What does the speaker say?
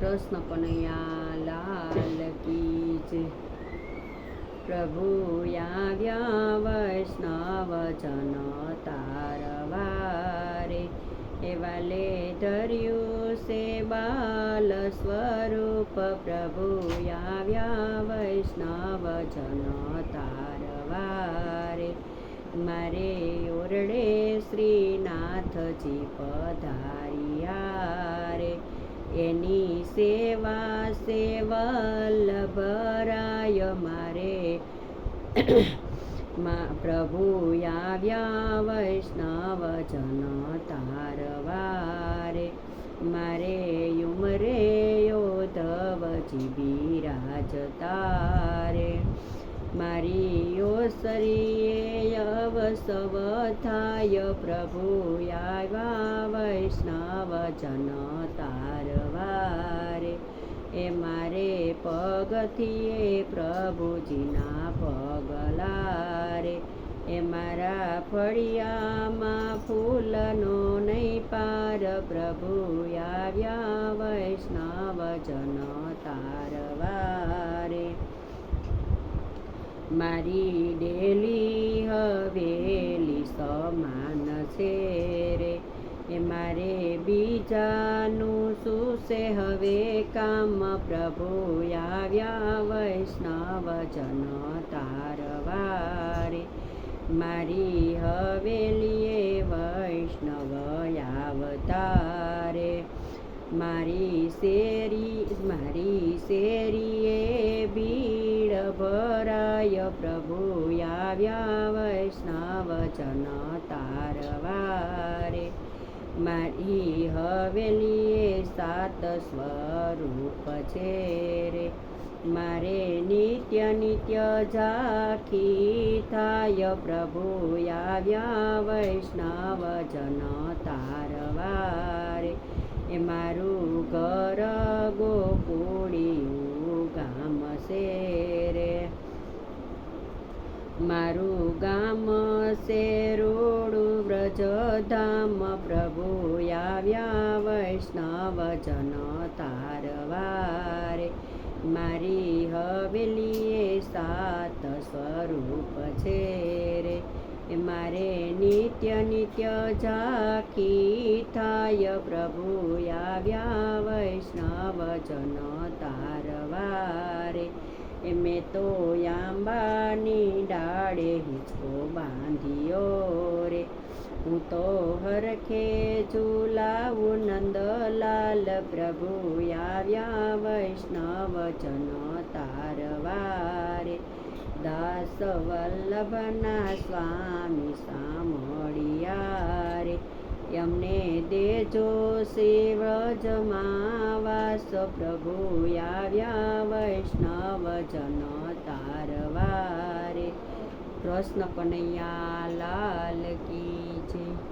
કૃષ્ણ કનૈયા લાલ કી જય પ્રભુ આવ્યા વૈષ્ણવ જન તારવારે એવાલે ધર્યું છે બાલ સ્વરૂપ. પ્રભુ આવ્યા વૈષ્ણવ જન તારવારે મારે ઓરડે શ્રીનાથજી પધાર્યા રે. એની સેવા સેવલ્લભરાય મારે. મા પ્રભુ આવ્યા વૈષ્ણવ જન તારવારે. મારે યુમરે યોધવજી બિરાજતા રે મારી ઓસરીએ અવસવ થાય પ્રભુ આવ્યા વૈષ્ણવ જન તારવારે. એ મારે પગથીએ પ્રભુજીના પગલારે એ મારા ફળિયામાં ફૂલનો નહીં પાર પ્રભુ આવ્યા વૈષ્ણવ જન તારવારે. મારી ડેલી હવેલી સમાન છે રે. એ મારે બીજાનું શું છે? હવે કામ પ્રભુ આવ્યા વૈષ્ણવ જન તારવારે મારી હવેલીએ વૈષ્ણવ આવતારે. મારી શેરી, મારી શેરીએ ભીડ ભરાય પ્રભુ, આવ્યા વૈષ્ણવ જન તારવારે. મારી હવેલીએ સાત સ્વરૂપ છે રે. મારે નિત્ય નિત્ય ઝાંખી થાય પ્રભુ, આવ્યા વૈષ્ણવ જન તારવારે. એ મારું ઘર ગોકુળિયું ગામ છે મારું ગામ શેરોડું વ્રજધામ પ્રભુ આવ્યા વૈષ્ણવ જન તારવારે. મારી હવેલીએ સાત સ્વરૂપ છે રે. મારે નિત્ય નિત્ય ઝાકી થાય પ્રભુ આવ્યા વૈષ્ણવ જન તારવારે. એ મેં તો આંબાની ડાળે હિંચકો બાંધ્યો રે. હું તો હરખે ઝુલાવું નંદલાલ પ્રભુ આવ્યા વૈષ્ણવ જન તારવારે. દાસ વલ્લભના સ્વામી સામળિયા રે. એમને દેજો શિવજમાં વાસ પ્રભુ આવ્યા વૈષ્ણવ જન તારવારે. કૃષ્ણ કનૈયા લાલ કી જય.